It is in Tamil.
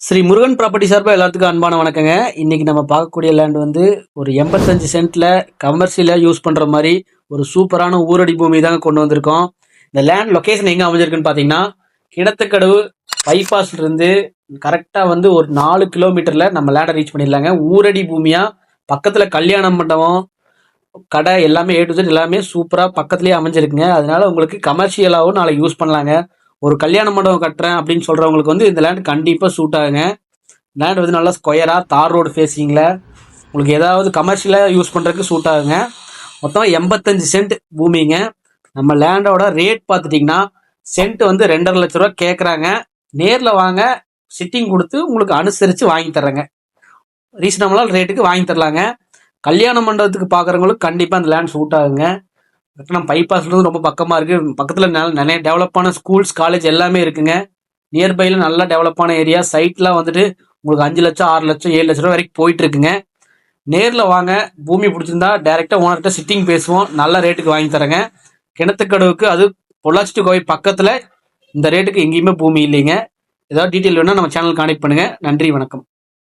ஸ்ரீ முருகன் ப்ராப்பர்ட்டி சார்பாக எல்லாத்துக்கும் அன்பான வணக்கங்க. இன்னைக்கு நம்ம பார்க்கக்கூடிய லேண்ட் வந்து ஒரு எண்பத்தஞ்சு சென்ட்ல கமர்ஷியலாக யூஸ் பண்ணுற மாதிரி ஒரு சூப்பரான ஊரடி பூமி தாங்க கொண்டு வந்திருக்கோம். இந்த லேண்ட் லொக்கேஷன் எங்கே அமைஞ்சிருக்குன்னு பார்த்தீங்கன்னா கிணத்துக்கடவு bypassல இருந்து கரெக்டாக வந்து ஒரு நாலு கிலோமீட்டரில் நம்ம லேண்டை ரீச் பண்ணிடலாங்க. ஊரடி பூமியாக பக்கத்தில் கல்யாண மண்டபம் கடை எல்லாமே ஏ டு எல்லாமே சூப்பராக பக்கத்துலேயே அமைஞ்சிருக்குங்க. அதனால உங்களுக்கு கமர்ஷியலாகவும் நாளைக்கு யூஸ் பண்ணலாங்க. ஒரு கல்யாண மண்டபம் கட்டுறேன் அப்படின்னு சொல்கிறவங்களுக்கு வந்து இந்த லேண்ட் கண்டிப்பாக சூட் ஆகுங்க. லேண்ட் வந்து நல்லா ஸ்கொயராக தார் ரோடு ஃபேஸிங்கில் உங்களுக்கு ஏதாவது கமர்ஷியலாக யூஸ் பண்ணுறதுக்கு சூட் ஆகுங்க. மொத்தம் எண்பத்தஞ்சு சென்ட் பூமிங்க. நம்ம லேண்டோட ரேட் பார்த்துட்டிங்கன்னா சென்ட் வந்து ரெண்டரை லட்ச ரூபா கேட்குறாங்க நேரில் வாங்க சிட்டிங் கொடுத்து உங்களுக்கு அனுசரித்து வாங்கி தர்றேங்க. ரீசனபிளான ரேட்டுக்கு வாங்கி தரலாங்க. கல்யாண மண்டபத்துக்கு பார்க்குறவங்களுக்கு கண்டிப்பாக அந்த லேண்ட் சூட் ஆகுங்க. நம்ம பைபாஸ்லேருந்து ரொம்ப பக்கமாக இருக்குது பக்கத்தில் நிறைய டெவலப்பான ஸ்கூல்ஸ் காலேஜ் எல்லாமே இருக்குங்க. நியர்பையில் நல்லா டெவலப்பான ஏரியா சைட்லாம் வந்துட்டு உங்களுக்கு அஞ்சு லட்சம் ஆறு லட்சம் ஏழு லட்ச ரூபா வரைக்கும் போயிட்டு இருக்குங்க. நேரில் வாங்க. பூமி பிடிச்சிருந்தா டேரெக்டாக ஓனர்கிட்ட சிட்டிங் பேசுவோம். நல்ல ரேட்டுக்கு வாங்கி தரேங்க. கிணத்துக்கடவுக்கு அது பொள்ளாச்சி கோவை பக்கத்தில் இந்த ரேட்டுக்கு எங்கேயுமே பூமி இல்லைங்க. ஏதாவது டீட்டெயில் வேணால் நம்ம சேனல் கான்டெக்ட் பண்ணுங்கள் நன்றி வணக்கம்.